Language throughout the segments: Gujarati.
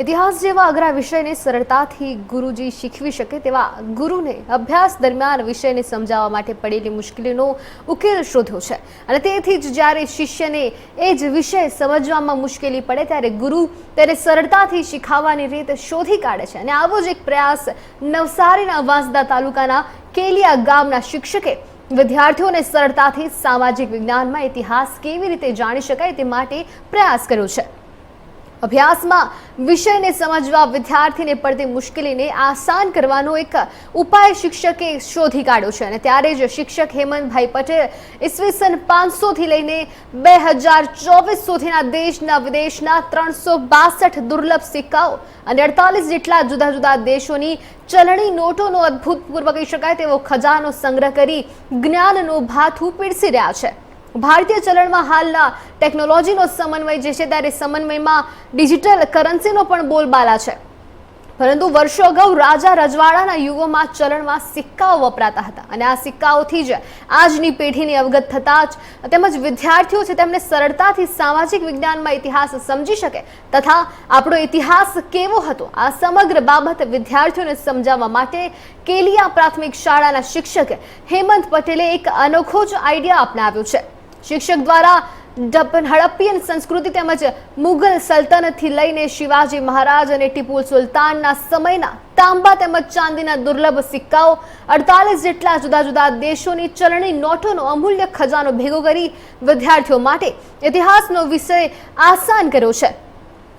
ઇતિહાસ જેવા અઘરા વિષયને સરળતાથી ગુરુજી શીખવી શકે તેવા ગુરુને અભ્યાસ દરમિયાન વિષયને સમજાવવા માટે પડેલી મુશ્કેલીનો ઉકેલ શોધ્યો છે. અને તેથી જ જ્યારે શિષ્યને એ જ વિષય સમજવામાં મુશ્કેલી પડે ત્યારે ગુરુ તેને સરળતાથી શીખવવાની રીત શોધી કાઢે છે. અને આવો જ એક પ્રયાસ નવસારીના વાંસદા તાલુકાના કેલિયા ગામના શિક્ષકે વિદ્યાર્થીઓને સરળતાથી સામાજિક વિજ્ઞાનમાં ઇતિહાસ કેવી રીતે જાણી શકાય તે માટે પ્રયાસ કર્યો છે. અભ્યાસમાં વિષયને સમજવા વિદ્યાર્થીને પડતી મુશ્કેલીને આસાન કરવાનો એક ઉપાય શિક્ષકે શોધી કાઢ્યો છે. અને ત્યારે જ શિક્ષક હેમંતભાઈ પટેલ ઈસવીસન પાંચસોથી લઈને બે હજાર ચોવીસ સુધીના દેશના વિદેશના ત્રણસો બાસઠ દુર્લભ સિક્કાઓ અને અડતાલીસ જેટલા જુદા જુદા દેશોની ચલણી નોટોનો અદ્ભુતપૂર્વ કહી શકાય તેવો ખજાનો સંગ્રહ કરી જ્ઞાનનો ભાથું પીરસી રહ્યા છે. ભારતીય ચલણમાં હાલના ટેકનોલોજીનો સમન્વય જે છે ત્યારે સમન્વયમાં ડિજિટલ કરન્સીનો પણ બોલબાલા છે. પરંતુ વર્ષો અગાઉ રાજા રજવાડાના યુગોમાં ચલણમાં સિક્કાઓ વપરાતા હતા અને આ સિક્કાઓથી જ આજની પેઢીને અવગત થતા જ તેમજ વિદ્યાર્થીઓ છે તેમને સરળતાથી સામાજિક વિજ્ઞાનમાં ઇતિહાસ સમજી શકે તથા આપણો ઇતિહાસ કેવો હતો આ સમગ્ર બાબત વિદ્યાર્થીઓને સમજાવવા માટે કેલિયા પ્રાથમિક શાળાના શિક્ષક હેમંત પટેલે એક અનોખો જ આઈડિયા અપનાવ્યો છે. શિક્ષક દ્વારા હડપ્પિયન સંસ્કૃતિ તેમજ મુઘલ સલ્તનતથી લઈને શિવાજી મહારાજ અને ટીપુ સુલતાનના સમયના તાંબા તેમજ ચાંદીના દુર્લભ સિક્કાઓ અડતાલીસ જેટલા જુદા જુદા દેશોની ચલણી નોટોનો અમૂલ્ય ખજાનો ભેગો કરી વિદ્યાર્થીઓ માટે ઇતિહાસનો વિષય આસાન કર્યો છે.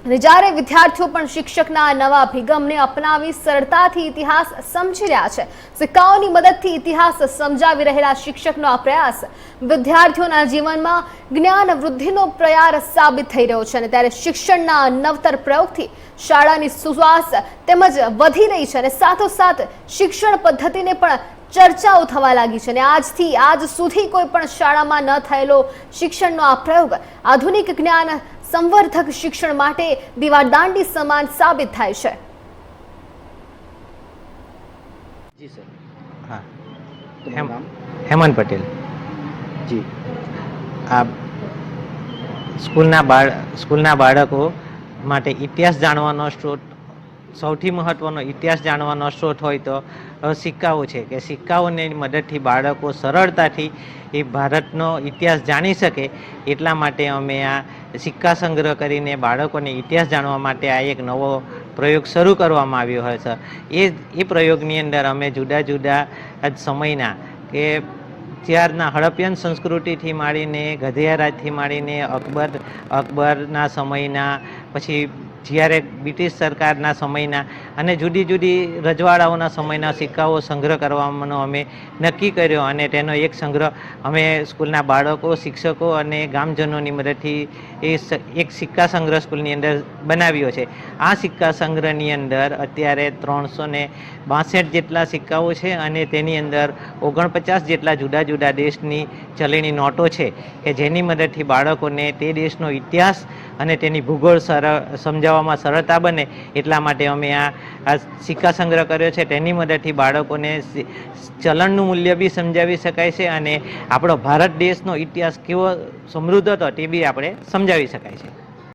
જ્યારે વિદ્યાર્થીઓ પણ શિક્ષકના નવા અભિગમને અપનાવી સરળતાથી ઇતિહાસ સમજી રહ્યા છે, સિક્કાઓની મદદથી ઇતિહાસ સમજાવી રહેલા શિક્ષકનો આ પ્રયાસ વિદ્યાર્થીઓના જીવનમાં જ્ઞાન વૃદ્ધિનો પ્રયાસ સાબિત થઈ રહ્યો છે અને ત્યારે શિક્ષણના નવતર પ્રયોગથી શાળાની સુવાસ તેમજ વધી રહી છે અને સાથોસાથ શિક્ષણ પદ્ધતિને પણ ચર્ચાઓ થવા લાગી છે અને આજથી આજ સુધી કોઈ પણ શાળામાં ન થયેલો શિક્ષણનો આ પ્રયોગ આધુનિક જ્ઞાન સંવર્ધક શિક્ષણ માટે દીવાદાંડી સમાન સાબિત થાય છે. જી સર. હા. તમારું હેમ નામ? હેમંત પટેલ. જી. આ સ્કૂલના બાળ સ્કૂલના બાળકો માટે ઇતિહાસ જાણવાનો સ્ત્રોત સૌથી મહત્ત્વનો ઇતિહાસ જાણવાનો સ્ત્રોત હોય તો સિક્કાઓ છે કે સિક્કાઓની મદદથી બાળકો સરળતાથી એ ભારતનો ઇતિહાસ જાણી શકે એટલા માટે અમે આ સિક્કા સંગ્રહ કરીને બાળકોને ઇતિહાસ જાણવા માટે આ એક નવો પ્રયોગ શરૂ કરવામાં આવ્યો હોય છે. એ એ પ્રયોગની અંદર અમે જુદા જુદા સમયના કે ત્યારના હડપિયન સંસ્કૃતિથી માંડીને ગધિયારાજથી માંડીને અકબર, અકબરના સમયના પછી જ્યારે બ્રિટિશ સરકારના સમયના અને જુદી જુદી રજવાડાઓના સમયના સિક્કાઓ સંગ્રહ કરવાનો અમે નક્કી કર્યો અને તેનો એક સંગ્રહ અમે સ્કૂલના બાળકો, શિક્ષકો અને ગામજનોની મદદથી એ એક સિક્કા સંગ્રહ સ્કૂલની અંદર બનાવ્યો છે. આ સિક્કા સંગ્રહની અંદર અત્યારે ત્રણસો ને બાસઠ જેટલા સિક્કાઓ છે અને તેની અંદર ઓગણપચાસ જેટલા જુદા જુદા દેશની ચલણી નોટો છે કે જેની મદદથી બાળકોને તે દેશનો ઇતિહાસ અને તેની ભૂગોળ સરળ સમજાવવામાં સરળતા બને એટલા માટે અમે આ સિક્કા સંગ્રહ કર્યો છે. તેની મદદથી બાળકોને ચલણનું મૂલ્ય બી સમજાવી શકાય છે અને આપણો ભારત દેશનો ઇતિહાસ કેવો સમૃદ્ધ હતો તે બી આપણે સમજાવી શકાય છે.